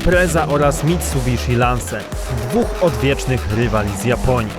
Impreza oraz Mitsubishi Lancer, dwóch odwiecznych rywali z Japonii.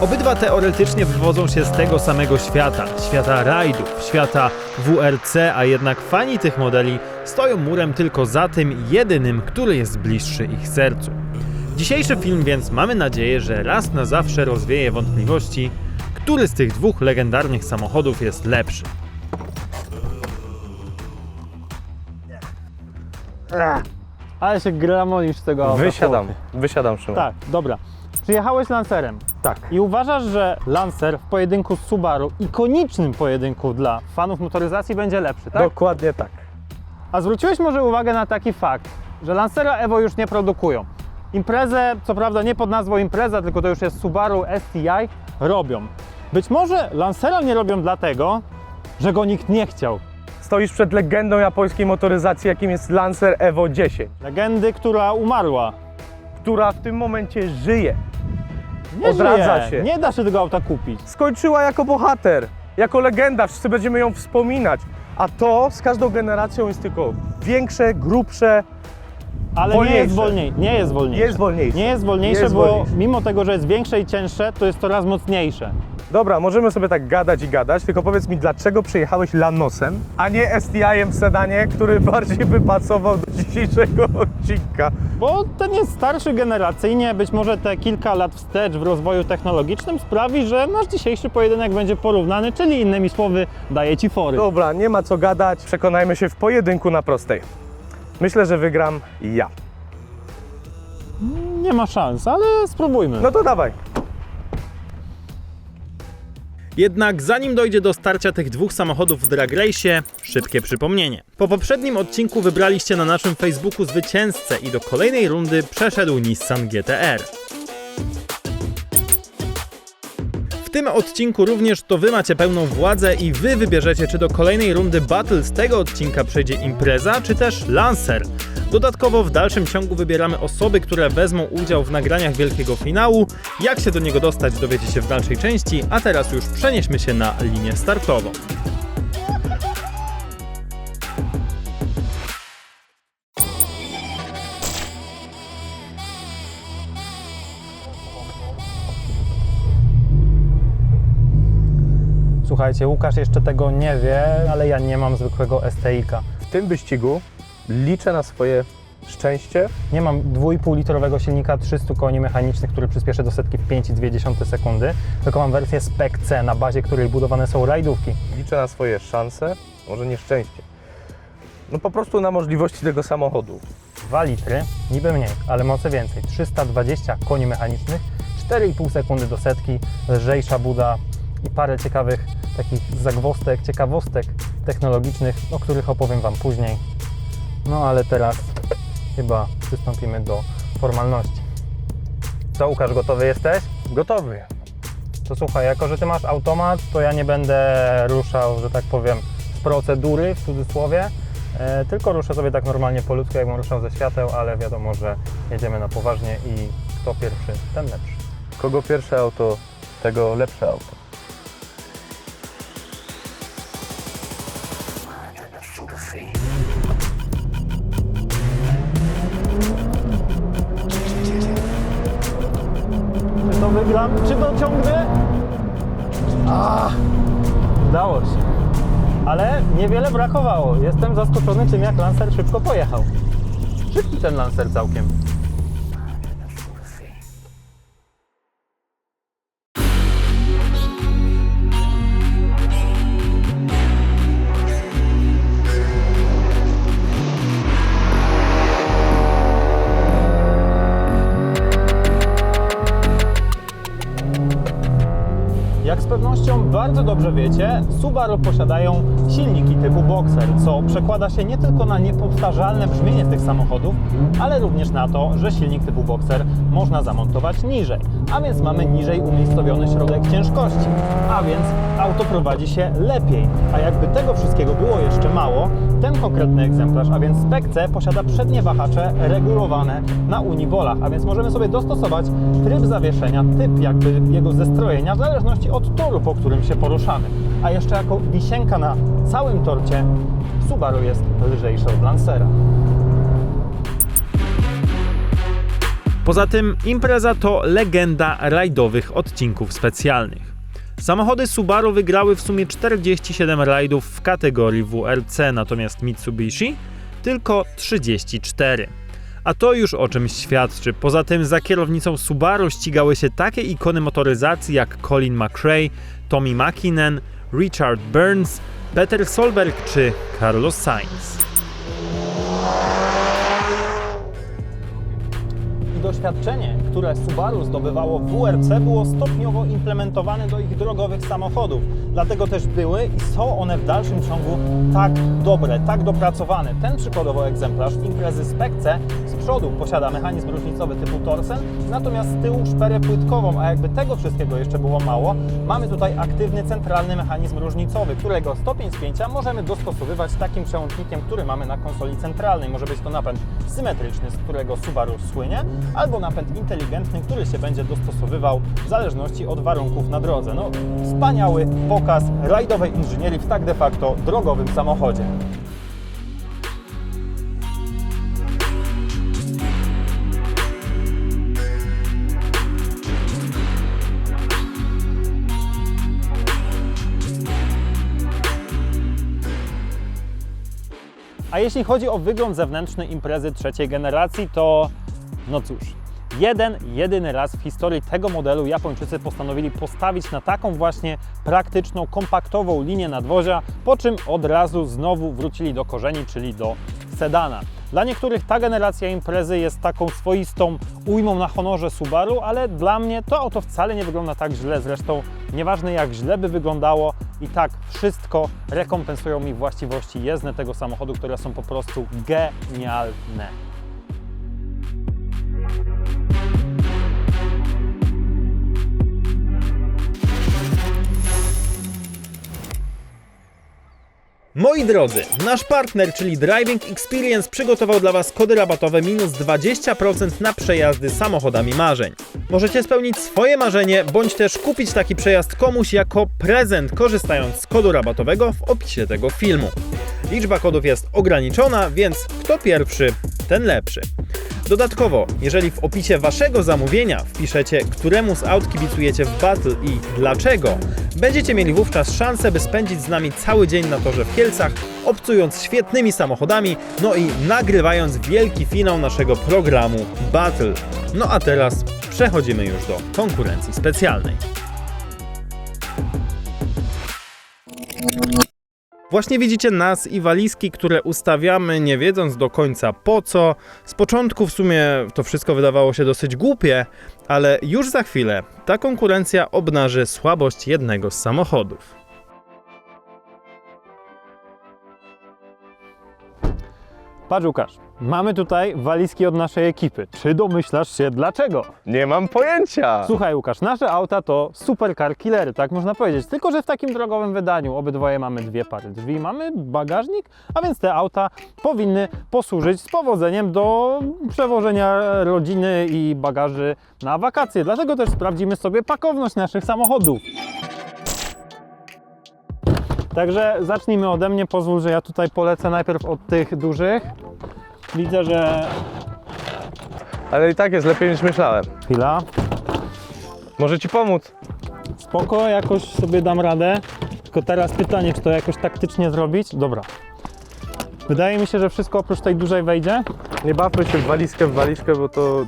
Obydwa teoretycznie wywodzą się z tego samego świata, świata rajdów, świata WRC, a jednak fani tych modeli stoją murem tylko za tym jedynym, który jest bliższy ich sercu. Dzisiejszy film więc mamy nadzieję, że raz na zawsze rozwieje wątpliwości, który z tych dwóch legendarnych samochodów jest lepszy. Ale się gramolisz z tego auta. Wysiadam, wysiadam Szymon. Tak, dobra. Przyjechałeś Lancerem. Tak. I uważasz, że Lancer w pojedynku z Subaru, ikonicznym pojedynku dla fanów motoryzacji, będzie lepszy, tak? Dokładnie tak. A zwróciłeś może uwagę na taki fakt, że Lancera Evo już nie produkują. Imprezę, co prawda nie pod nazwą impreza, tylko to już jest Subaru STI, robią. Być może Lancera nie robią dlatego, że go nikt nie chciał. Stoisz przed legendą japońskiej motoryzacji, jakim jest Lancer Evo 10, Legendy, która umarła. która w tym momencie żyje. Nie Odradza żyje. się. Nie da się tego auta kupić. Skończyła jako bohater, jako legenda, wszyscy będziemy ją wspominać. A to z każdą generacją jest tylko większe, grubsze, Ale nie Wolniejsze. jest wolniej, nie jest wolniejsze. jest wolniejsze. Nie jest wolniejsze, Jest bo wolniejsze. mimo tego, że jest większe i cięższe, to jest coraz mocniejsze. Dobra, możemy sobie tak gadać i gadać, tylko powiedz mi, dlaczego przyjechałeś Lanosem, a nie STI-em w sedanie, który bardziej by pasował do dzisiejszego odcinka? Bo ten jest starszy generacyjnie, być może te kilka lat wstecz w rozwoju technologicznym sprawi, że nasz dzisiejszy pojedynek będzie porównany, czyli innymi słowy daje ci fory. Dobra, nie ma co gadać, przekonajmy się w pojedynku na prostej. Myślę, że wygram ja. Nie ma szans, ale spróbujmy. No to dawaj. Jednak zanim dojdzie do starcia tych dwóch samochodów w Drag Race, szybkie przypomnienie. Po poprzednim odcinku wybraliście na naszym Facebooku zwycięzcę i do kolejnej rundy przeszedł Nissan GTR. Tym odcinku również to wy macie pełną władzę i wy wybierzecie, czy do kolejnej rundy battle z tego odcinka przejdzie impreza, czy też Lancer. Dodatkowo w dalszym ciągu wybieramy osoby, które wezmą udział w nagraniach wielkiego finału. Jak się do niego dostać dowiecie się w dalszej części, a teraz już przenieśmy się na linię startową. Słuchajcie, Łukasz jeszcze tego nie wie, ale ja nie mam zwykłego STI-ka. W tym wyścigu liczę na swoje szczęście. Nie mam 2,5 litrowego silnika 300 koni mechanicznych, który przyspieszy do setki w 5,2 sekundy, tylko mam wersję Spec C, na bazie której budowane są rajdówki. Liczę na swoje szanse, może nie szczęście. No po prostu na możliwości tego samochodu. 2 litry, niby mniej, ale mocy więcej. 320 koni mechanicznych, 4,5 sekundy do setki, lżejsza buda i parę ciekawych takich zagwostek, ciekawostek technologicznych, o których opowiem Wam później. No ale teraz chyba przystąpimy do formalności. Co Łukasz, gotowy jesteś? Gotowy. To słuchaj, jako że Ty masz automat, to ja nie będę ruszał, że tak powiem, z procedury w cudzysłowie, e, tylko ruszę sobie tak normalnie po ludzku, jakbym ruszał ze świateł, ale wiadomo, że jedziemy na poważnie i kto pierwszy, ten lepszy. Kogo pierwsze auto, tego lepsze auto. Czy dociągnę? A, udało się. Ale niewiele brakowało. Jestem zaskoczony tym, jak Lancer szybko pojechał. Szybki ten Lancer całkiem. Bardzo dobrze wiecie, Subaru posiadają silniki typu Boxer, co przekłada się nie tylko na niepowtarzalne brzmienie tych samochodów, ale również na to, że silnik typu Boxer można zamontować niżej, a więc mamy niżej umiejscowiony środek ciężkości, a więc auto prowadzi się lepiej. A jakby tego wszystkiego było jeszcze mało, ten konkretny egzemplarz, a więc Spec C posiada przednie wahacze regulowane na unibolach, a więc możemy sobie dostosować tryb zawieszenia, typ jakby jego zestrojenia w zależności od toru, po którym się poruszamy. A jeszcze jako wisienka na całym torcie Subaru jest lżejsze od Lancera. Poza tym impreza to legenda rajdowych odcinków specjalnych. Samochody Subaru wygrały w sumie 47 rajdów w kategorii WRC, natomiast Mitsubishi tylko 34. A to już o czymś świadczy. Poza tym za kierownicą Subaru ścigały się takie ikony motoryzacji jak Colin McRae, Tommy Makinen, Richard Burns, Peter Solberg czy Carlos Sainz. I doświadczenie, które Subaru zdobywało w WRC było stopniowo implementowane do ich drogowych samochodów. Dlatego też były i są one w dalszym ciągu tak dobre, tak dopracowane. Ten przykładowo egzemplarz imprezy Specce z przodu posiada mechanizm różnicowy typu Torsen, natomiast z tyłu szperę płytkową, a jakby tego wszystkiego jeszcze było mało, mamy tutaj aktywny centralny mechanizm różnicowy, którego stopień spięcia możemy dostosowywać takim przełącznikiem, który mamy na konsoli centralnej. Może być to napęd symetryczny, z którego Subaru słynie, albo napęd inteligentny, który się będzie dostosowywał w zależności od warunków na drodze. No, wspaniały pokaz rajdowej inżynierii w tak de facto drogowym samochodzie. A jeśli chodzi o wygląd zewnętrzny imprezy trzeciej generacji, to no cóż, jeden, jedyny raz w historii tego modelu Japończycy postanowili postawić na taką właśnie praktyczną, kompaktową linię nadwozia, po czym od razu znowu wrócili do korzeni, czyli do sedana. Dla niektórych ta generacja imprezy jest taką swoistą ujmą na honorze Subaru, ale dla mnie to auto wcale nie wygląda tak źle. Zresztą nieważne jak źle by wyglądało, i tak wszystko rekompensują mi właściwości jezdne tego samochodu, które są po prostu genialne. Moi drodzy, nasz partner, czyli Driving Experience, przygotował dla Was kody rabatowe minus 20% na przejazdy samochodami marzeń. Możecie spełnić swoje marzenie, bądź też kupić taki przejazd komuś jako prezent, korzystając z kodu rabatowego w opisie tego filmu. Liczba kodów jest ograniczona, więc kto pierwszy, ten lepszy. Dodatkowo, jeżeli w opisie waszego zamówienia wpiszecie, któremu z aut kibicujecie w Battle i dlaczego, będziecie mieli wówczas szansę, by spędzić z nami cały dzień na torze w Kielcach, obcując świetnymi samochodami, no i nagrywając wielki finał naszego programu Battle. No a teraz przechodzimy już do konkurencji specjalnej. Właśnie widzicie nas i walizki, które ustawiamy, nie wiedząc do końca po co. Z początku w sumie to wszystko wydawało się dosyć głupie, ale już za chwilę ta konkurencja obnaży słabość jednego z samochodów. Patrz Łukasz, mamy tutaj walizki od naszej ekipy. Czy domyślasz się dlaczego? Nie mam pojęcia. Słuchaj Łukasz, nasze auta to supercar killery, tak można powiedzieć. Tylko, że w takim drogowym wydaniu obydwoje mamy dwie pary drzwi, mamy bagażnik, a więc te auta powinny posłużyć z powodzeniem do przewożenia rodziny i bagaży na wakacje. Dlatego też sprawdzimy sobie pakowność naszych samochodów. Także zacznijmy ode mnie. Pozwól, że ja tutaj polecę najpierw od tych dużych. Widzę, że. Ale i tak jest lepiej niż myślałem. Chwila. Może ci pomóc? Spoko, jakoś sobie dam radę. Tylko teraz pytanie, czy to jakoś taktycznie zrobić? Dobra. Wydaje mi się, że wszystko oprócz tej dużej wejdzie. Nie bawmy się w walizkę w walizkę, bo to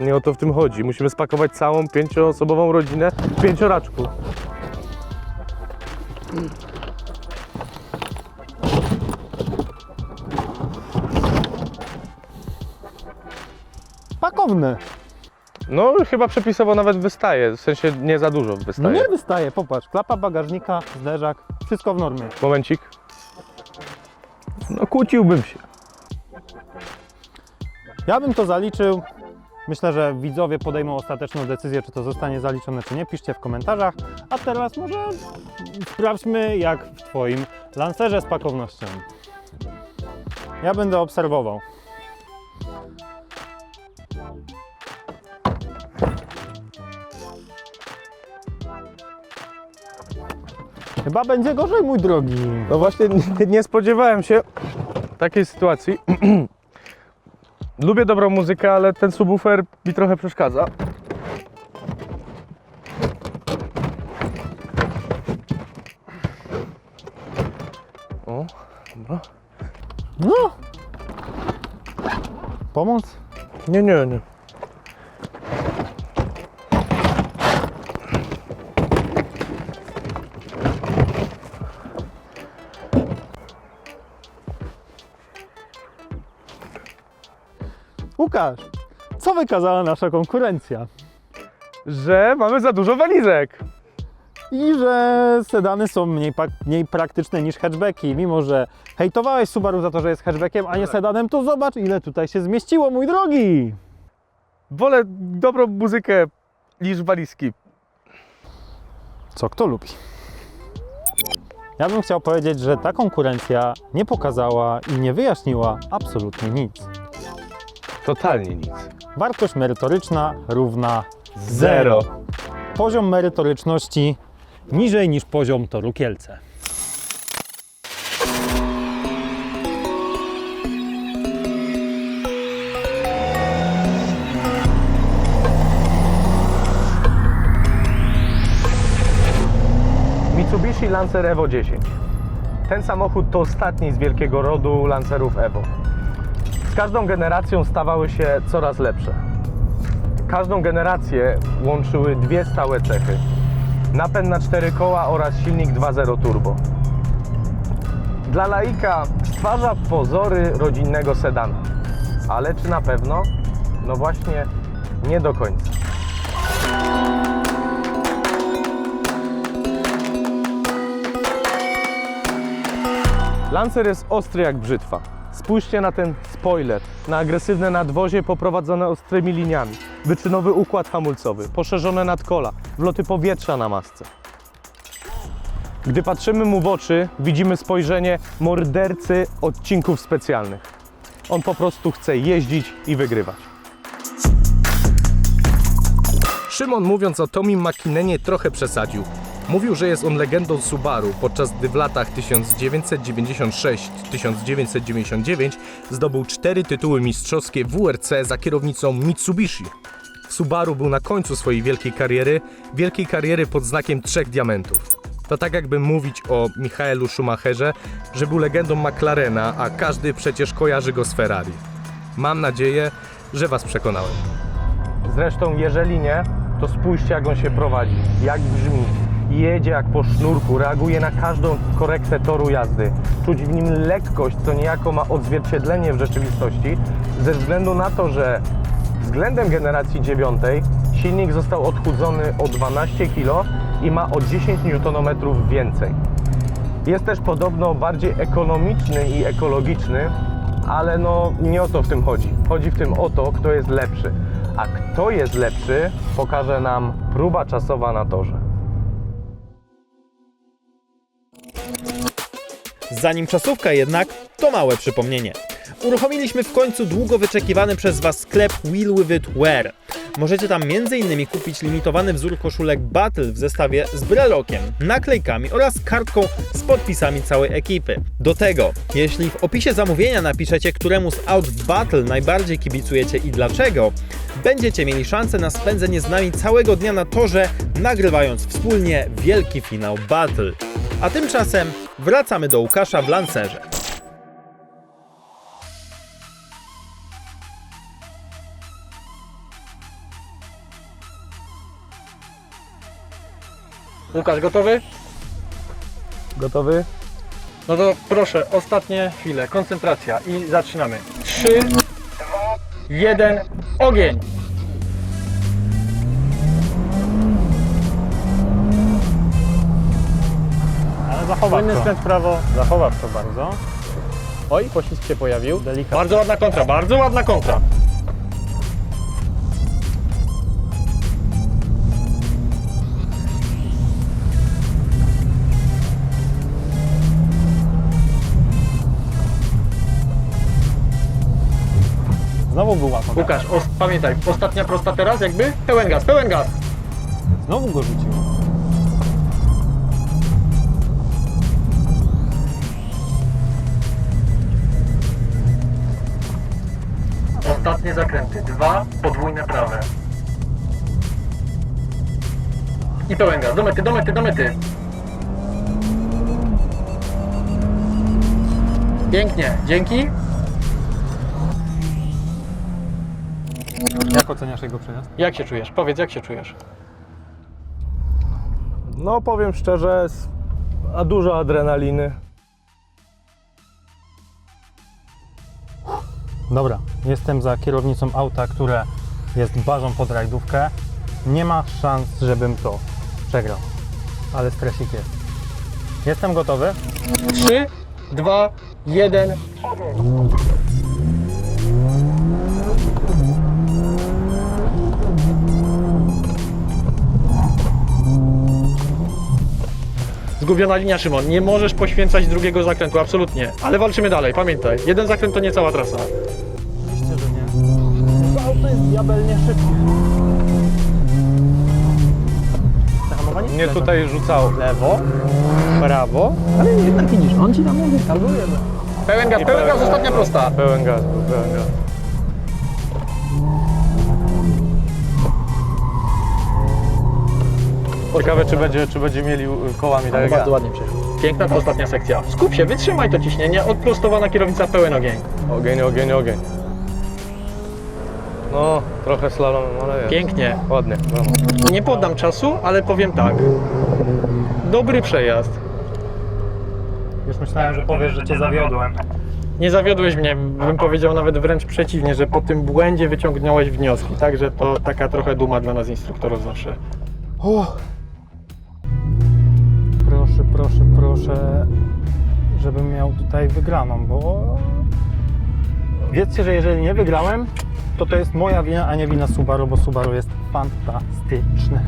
nie o to w tym chodzi. Musimy spakować całą pięcioosobową rodzinę w pięcioraczku. No chyba przepisowo nawet wystaje, w sensie nie za dużo No wystaje. nie wystaje, popatrz. Klapa bagażnika, zderzak, wszystko w normie. Momencik. No kłóciłbym się. Ja bym to zaliczył. Myślę, że widzowie podejmą ostateczną decyzję, czy to zostanie zaliczone, czy nie. Piszcie w komentarzach. A teraz może sprawdźmy, jak w Twoim lancerze z pakownością. Ja będę obserwował. Chyba będzie gorzej, mój drogi. No właśnie nie, nie spodziewałem się takiej sytuacji. Lubię dobrą muzykę, ale ten subwoofer mi trochę przeszkadza. O, dobra. No! Pomóc? Nie, nie, nie. Łukasz, co wykazała nasza konkurencja? Że mamy za dużo walizek. I że sedany są mniej, mniej praktyczne niż hatchbacki. Mimo, że hejtowałeś Subaru za to, że jest hatchbackiem, a nie sedanem, to zobacz, ile tutaj się zmieściło, mój drogi! Wolę dobrą muzykę niż walizki. Co kto lubi? Ja bym chciał powiedzieć, że ta konkurencja nie pokazała i nie wyjaśniła absolutnie nic. Totalnie nic. Wartość merytoryczna równa zero. Poziom merytoryczności niżej niż poziom toru Kielce. Mitsubishi Lancer Evo 10. Ten samochód to ostatni z wielkiego rodu Lancerów Evo. Z każdą generacją stawały się coraz lepsze. Każdą generację łączyły dwie stałe cechy. Napęd na cztery koła oraz silnik 2.0 turbo. Dla laika stwarza pozory rodzinnego sedana. Ale czy na pewno? No właśnie, nie do końca. Lancer jest ostry jak brzytwa. Spójrzcie na ten spoiler, na agresywne nadwozie poprowadzone ostrymi liniami, wyczynowy układ hamulcowy, poszerzone nadkola, wloty powietrza na masce. Gdy patrzymy mu w oczy, widzimy spojrzenie mordercy odcinków specjalnych. On po prostu chce jeździć i wygrywać. Szymon mówiąc o Tomim Makinenie trochę przesadził. Mówił, że jest on legendą Subaru, podczas gdy w latach 1996-1999 zdobył cztery tytuły mistrzowskie WRC za kierownicą Mitsubishi. Subaru był na końcu swojej wielkiej kariery, wielkiej kariery pod znakiem trzech diamentów. To tak jakby mówić o Michaelu Schumacherze, że był legendą McLarena, a każdy przecież kojarzy go z Ferrari. Mam nadzieję, że Was przekonałem. Zresztą, jeżeli nie, to spójrzcie, jak on się prowadzi, jak brzmi. Jedzie jak po sznurku, reaguje na każdą korektę toru jazdy. Czuć w nim lekkość, co niejako ma odzwierciedlenie w rzeczywistości, ze względu na to, że względem generacji dziewiątej silnik został odchudzony o 12 kg i ma o 10 Nm więcej. Jest też podobno bardziej ekonomiczny i ekologiczny, ale no nie o to w tym chodzi. Chodzi w tym o to, kto jest lepszy. A kto jest lepszy, pokaże nam próba czasowa na torze. Zanim czasówka jednak, to małe przypomnienie. Uruchomiliśmy w końcu długo wyczekiwany przez Was sklep Wheel With It Wear. Możecie tam m.in. kupić limitowany wzór koszulek Battle w zestawie z brelokiem, naklejkami oraz kartką z podpisami całej ekipy. Do tego, jeśli w opisie zamówienia napiszecie, któremu z aut Battle najbardziej kibicujecie i dlaczego, będziecie mieli szansę na spędzenie z nami całego dnia na torze, nagrywając wspólnie wielki finał Battle. A tymczasem wracamy do Łukasza w Lancerze. Łukasz, gotowy? Gotowy? No to proszę, ostatnie chwile, koncentracja i zaczynamy. 3, 2, 1, ogień! Ale zachowaw Płynny to. skręt w prawo. Zachowaw to bardzo. Oj, poślizg się pojawił. Delikatnie. Bardzo ładna kontra, bardzo ładna kontra. Znowu była to. Łukasz, os- pamiętaj, ostatnia prosta teraz jakby? Pełen gaz, pełen gaz. Znowu go rzuciło. Ostatnie zakręty. Dwa, podwójne prawe. I pełen gaz. Do mety, do mety, do mety. Pięknie. Dzięki. Jak oceniasz jego przejazd? Jak się czujesz? Powiedz, jak się czujesz? No powiem szczerze, s- a dużo adrenaliny. Dobra, jestem za kierownicą auta, które jest bażą pod rajdówkę. Nie ma szans, żebym to przegrał. Ale stresik jest. Jestem gotowy. Trzy, dwa, jeden. Zgubiona linia, Szymon. Nie możesz poświęcać drugiego zakrętu, absolutnie. Ale walczymy dalej, pamiętaj. Jeden zakręt to nie cała trasa. Oczywiście, że nie. To auto jest diabelnie szybkie. Zahamowanie? Mnie tutaj rzucało. Lewo, prawo, ale jednak widzisz, on ci tam mówi, kalkuluje. Pełen gaz, pełen gaz, ostatnia prosta. Pełen gaz, był, pełen gaz. Ciekawe, czy będzie, czy będzie mieli y, kołami tak jak ja. Bardzo ładnie przejechał. Piękna ta ostatnia sekcja. Skup się, wytrzymaj to ciśnienie. Odprostowana kierownica, pełen ogień. Ogień, ogień, ogień. No, trochę slalom, ale jest. Pięknie. Ładnie, brawo. Nie poddam czasu, ale powiem tak. Dobry przejazd. Już myślałem, że powiesz, że cię zawiodłem. Nie zawiodłeś mnie, bym powiedział nawet wręcz przeciwnie, że po tym błędzie wyciągnąłeś wnioski. Także to taka trochę duma dla nas instruktorów zawsze. Proszę, proszę, żebym miał tutaj wygraną, bo wiedzcie, że jeżeli nie wygrałem, to to jest moja wina, a nie wina Subaru, bo Subaru jest fantastyczne.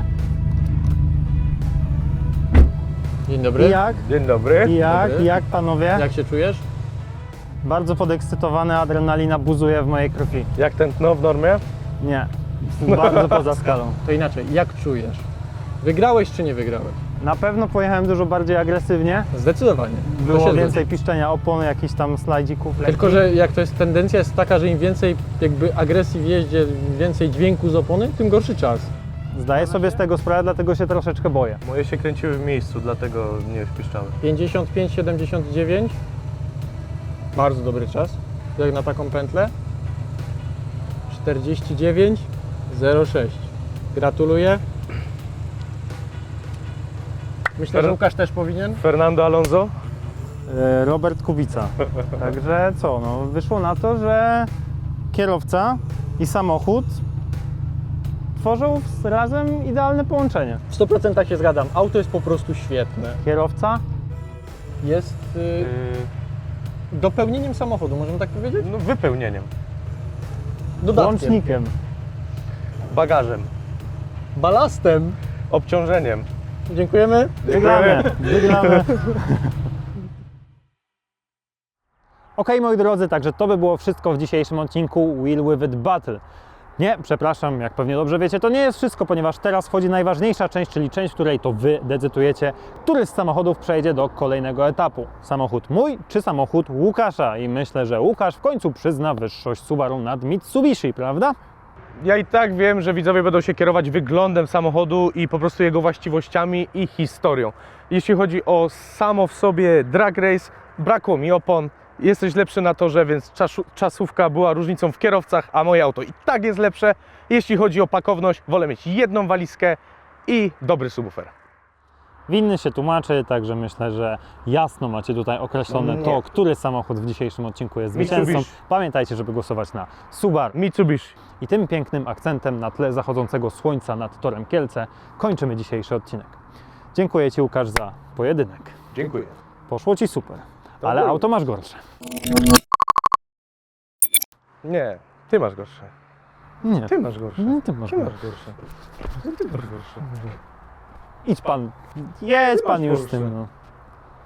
Dzień I dobry. jak? Dzień dobry. I jak? Dobry. I jak panowie? Jak się czujesz? Bardzo podekscytowany, adrenalina buzuje w mojej krwi. Jak tętno w normie? Nie, bardzo poza skalą. To inaczej, jak czujesz? Wygrałeś czy nie wygrałeś? Na pewno pojechałem dużo bardziej agresywnie. Zdecydowanie. Było się więcej piszczenia opon, jakichś tam slajdzików. zgadza. Tylko, że jak to jest tendencja jest taka, że im więcej jakby agresji w jeździe, im więcej dźwięku z opony, tym gorszy czas. Zdaję sobie z tego sprawę, dlatego się troszeczkę boję. Moje się kręciły w miejscu, dlatego nie wpiszczały. 55-79. Bardzo dobry czas, jak na taką pętlę. 49-06. Gratuluję. Myślę, że Łukasz też powinien. Fernando Alonso? E, Robert Kubica. Także co, no, wyszło na to, że kierowca i samochód tworzą razem idealne połączenie. W 100% się zgadzam. Auto jest po prostu świetne. Kierowca, Jest y, Yy, dopełnieniem samochodu, możemy tak powiedzieć? no, wypełnieniem. Dodatkiem. łącznikiem. Bagażem. Balastem. Obciążeniem. Dziękujemy. Wygramy, wygramy. Ok, moi drodzy, także to by było wszystko w dzisiejszym odcinku Wheel With It Battle. Nie, przepraszam, jak pewnie dobrze wiecie, to nie jest wszystko, ponieważ teraz wchodzi najważniejsza część, czyli część, w której to Wy decydujecie, który z samochodów przejdzie do kolejnego etapu. Samochód mój czy samochód Łukasza? I myślę, że Łukasz w końcu przyzna wyższość Subaru nad Mitsubishi, prawda? Ja i tak wiem, że widzowie będą się kierować wyglądem samochodu i po prostu jego właściwościami i historią. Jeśli chodzi o samo w sobie drag race, brakło mi opon. Jesteś lepszy na torze, więc czasówka była różnicą w kierowcach, a moje auto i tak jest lepsze. Jeśli chodzi o pakowność, wolę mieć jedną walizkę i dobry subwoofer. Winny się tłumaczy, także myślę, że jasno macie tutaj określone to, który samochód w dzisiejszym odcinku jest zwycięzcą. Mitsubishi. Pamiętajcie, żeby głosować na Subaru. Mitsubishi. I tym pięknym akcentem na tle zachodzącego słońca nad torem Kielce kończymy dzisiejszy odcinek. Dziękuję Ci Łukasz za pojedynek. Dziękuję. Poszło Ci super, ale było. auto masz gorsze. Nie, ty masz gorsze. Nie, Ty masz gorsze. nie ty masz Ty masz gorsze. Ty masz gorsze. Idź Pan, jedź Pan już z tym. No.